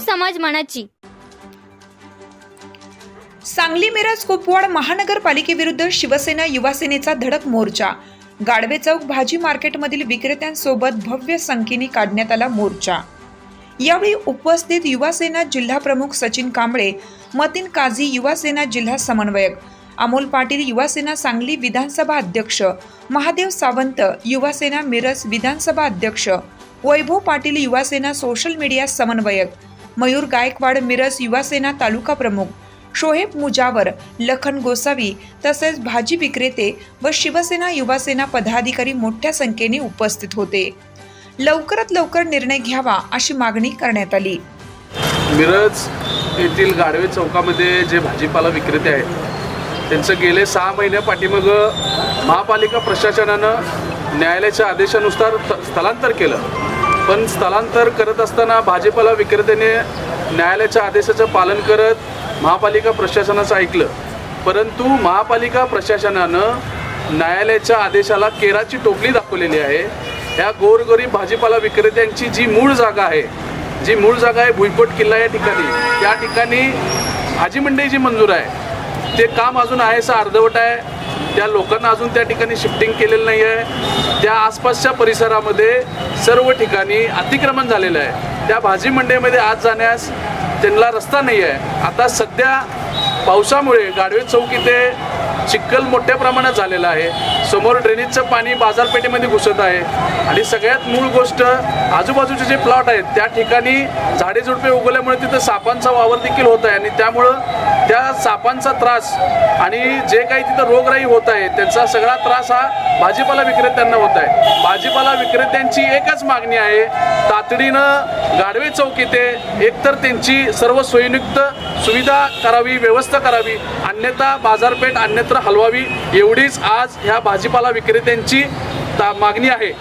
समज मनाची सांगली मिरज कुपवाड महानगरपालिकेविरुद्ध शिवसेना युवासेनेचा धडक मोर्चा. गाडवे चौक भाजी मार्केटमधील विक्रेत्यांसोबत भव्य संख्येने काढण्यात आला मोर्चा. यावेळी उपस्थित युवासेना जिल्हा प्रमुख सचिन कांबळे मतीन काझी युवासेना जिल्हा समन्वयक अमोल पाटील युवासेना सांगली विधानसभा अध्यक्ष महादेव सावंत युवासेना मिरज विधानसभा अध्यक्ष वैभव पाटील युवासेना सोशल मीडिया समन्वयक मयूर गायकवाड मिरज युवासेना तालुका प्रमुख. शोहेब मुजावर लखन गोसावी तसेच भाजी विक्रेते व शिवसेना युवासेना पदाधिकारी मोठ्या संख्येने उपस्थित होते. लवकरात लवकर निर्णय घ्यावा अशी मागणी करण्यात आली. मिरज येथील गाडवे चौकामध्ये जे भाजीपाला विक्रेते आहेत त्यांचं गेले सहा महिन्या पाठीमाग महापालिका प्रशासनानं न्यायालयाच्या आदेशानुसार स्थलांतर केलं. पण स्थलांतर करत असताना भाजीपाला विक्रेत्याने न्यायालयाच्या आदेशाचं पालन करत महापालिका प्रशासनाचं ऐकलं. परंतु महापालिका प्रशासनानं न्यायालयाच्या आदेशाला केराची टोपली दाखवलेली आहे. ह्या गोरगरीब भाजीपाला विक्रेत्यांची जी मूळ जागा आहे जी मूळ जागा आहे भुईकोट किल्ला या ठिकाणी त्या ठिकाणी भाजी मंडई जी मंजूर आहे ते काम अजून आहे असं अर्धवट आहे. त्या लोकांना अजून त्या ठिकाणी शिफ्टिंग केलेलं नाही आहे त्या आसपासच्या परिसरामध्ये सर्व ठिकाणी अतिक्रमण झालेलं आहे. त्या भाजी मंडईमध्ये आज जाण्यास त्यांना रस्ता नाही आहे. आता सध्या पावसामुळे गाडवे चौक इथे चिखल मोठ्या प्रमाणात झालेला आहे. समोर ड्रेनेजचं पाणी बाजारपेठेमध्ये घुसत आहे. आणि सगळ्यात मूळ गोष्ट आजूबाजूचे जे प्लॉट आहेत त्या ठिकाणी झाडे झुडपे उगवल्यामुळे तिथं सापांचा वावर देखील होत आहे. आणि त्यामुळं त्या सापांचा त्रास आणि जे काही तिथं रोगराई होत आहे त्यांचा सगळा त्रास हा भाजीपाला विक्रेत्यांना होत आहे. भाजीपाला विक्रेत्यांची एकच मागणी आहे तातडीनं गाडवे चौक येथे एकतर त्यांची सर्व सोयीनुक्त सुविधा करावी व्यवस्था करावी अन्यथा बाजारपेठ अन्यत्र हलवावी एवढीच आज ह्या भाजीपाला विक्रेत्यांची मागणी आहे.